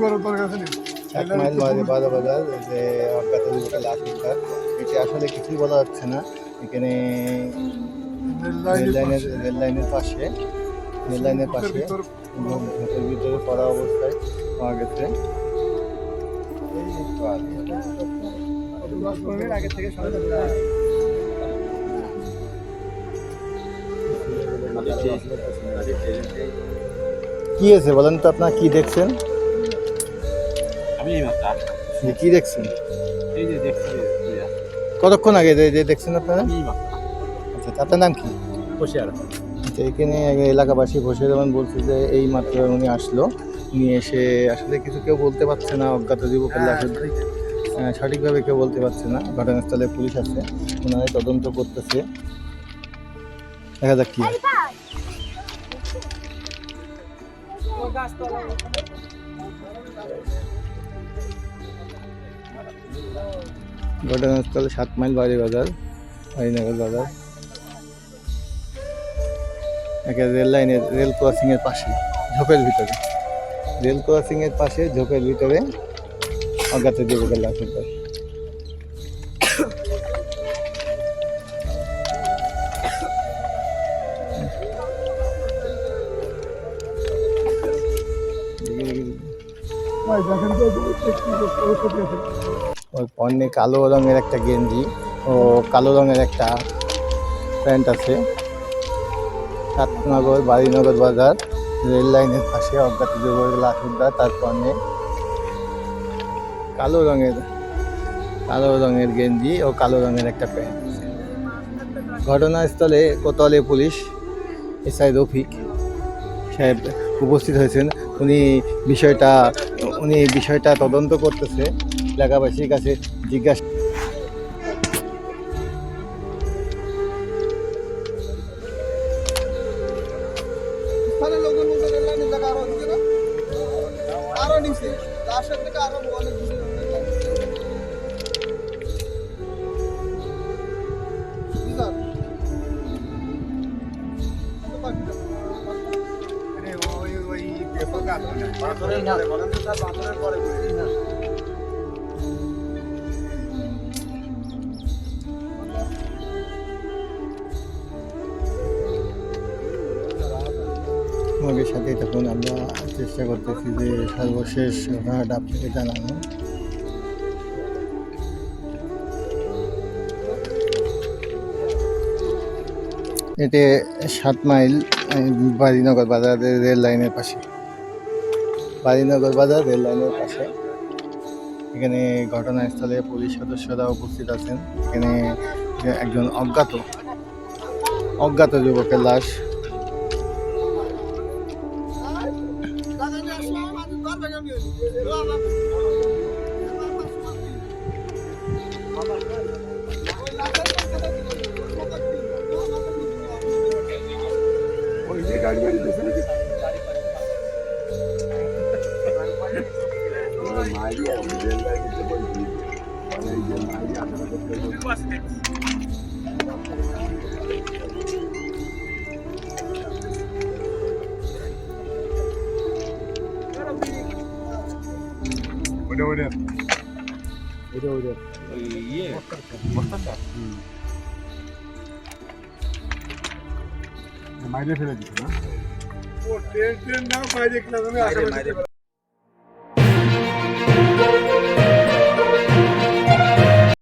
করো তোর কাছে নেই। এক মাইল বাইরে বাজার বাজার যে যুবকের লাশ উদ্ধার এটি আসলে কিছুই বলা যাচ্ছে না। এখানে রেল লাইনের রেল লাইনের পাশে। রেল লাইনের পাশে এবং ভিতরে পড়া অবস্থায় পাওয়া গেছে। আগে। আগে থেকে কি আছে বলেন তো আপনার কি দেখছেন? আমি এই মাত্র যে কি দেখছেন? এই যে দেখছি কতক্ষণ আগে যে যে দেখছেন আপনারা? আচ্ছা আপনার নাম কি? বসে আর আচ্ছা এখানে এলাকাবাসী বসে যেমন বলছে যে এই মাত্র উনি আসলো। উনি এসে আসলে কিছু কেউ বলতে পারছে না অজ্ঞাত যুবকের লাশের সঠিকভাবে কেউ বলতে পারছে না। ঘটনাস্থলে পুলিশ আছে। ওনারা তদন্ত করতেছে। দেখা যাক কি হয়। ঘটনাস্থলে সাত মাইল বাড়ি বাজার বাড়িনগর বাজার। একে রেল লাইনের, রেল ক্রসিং এর পাশে, ঝোপের ভিতরে। রেল ক্রসিং এর পাশে, ঝোপের ভিতরে অজ্ঞাত যুবকের লাশ ওর পণ্যে কালো রঙের একটা গেঞ্জি ও কালো রঙের একটা প্যান্ট আছে। সাতনগর বাড়িনগর বাজার, রেল লাইনের পাশে অজ্ঞাত যুবকের লাশ উদ্ধার তার পণ্যে কালো রঙের কালো রঙের গেঞ্জি ও কালো রঙের একটা প্যান্ট। ঘটনাস্থলে কোতলে পুলিশ এসআই রফিক সাহেব উপস্থিত হয়েছেন। উনি বিষয়টা উনি বিষয়টা তদন্ত করতেছে। এলাকাবাসীর কাছে জিজ্ঞাসা স্থানীয় লোকজন আমাদের সাথে তখন আমরা চেষ্টা করতেছি যে সর্বশেষ ঘটনাটা আপনাকে জানানো। এটি সাত মাইল আহ, বাড়িনগর বাজারের রেল লাইনের পাশে। বাড়িনগর বাজার, রেল লাইনের পাশে। এখানে ঘটনাস্থলে পুলিশ সদস্যরা উপস্থিত আছেন। এখানে একজন অজ্ঞাত অজ্ঞাত যুবকের লাশ। গাড়ি গাড়ি দিয়েছে নাকি ওটা ওটা ওটা ওটা ওই ইয়ে বস্তাটা মাইরে ফেলে দিচ্ছে না ও ট্রেন ট্রেন না বাইরে ক্লাস আমি আশেপাশে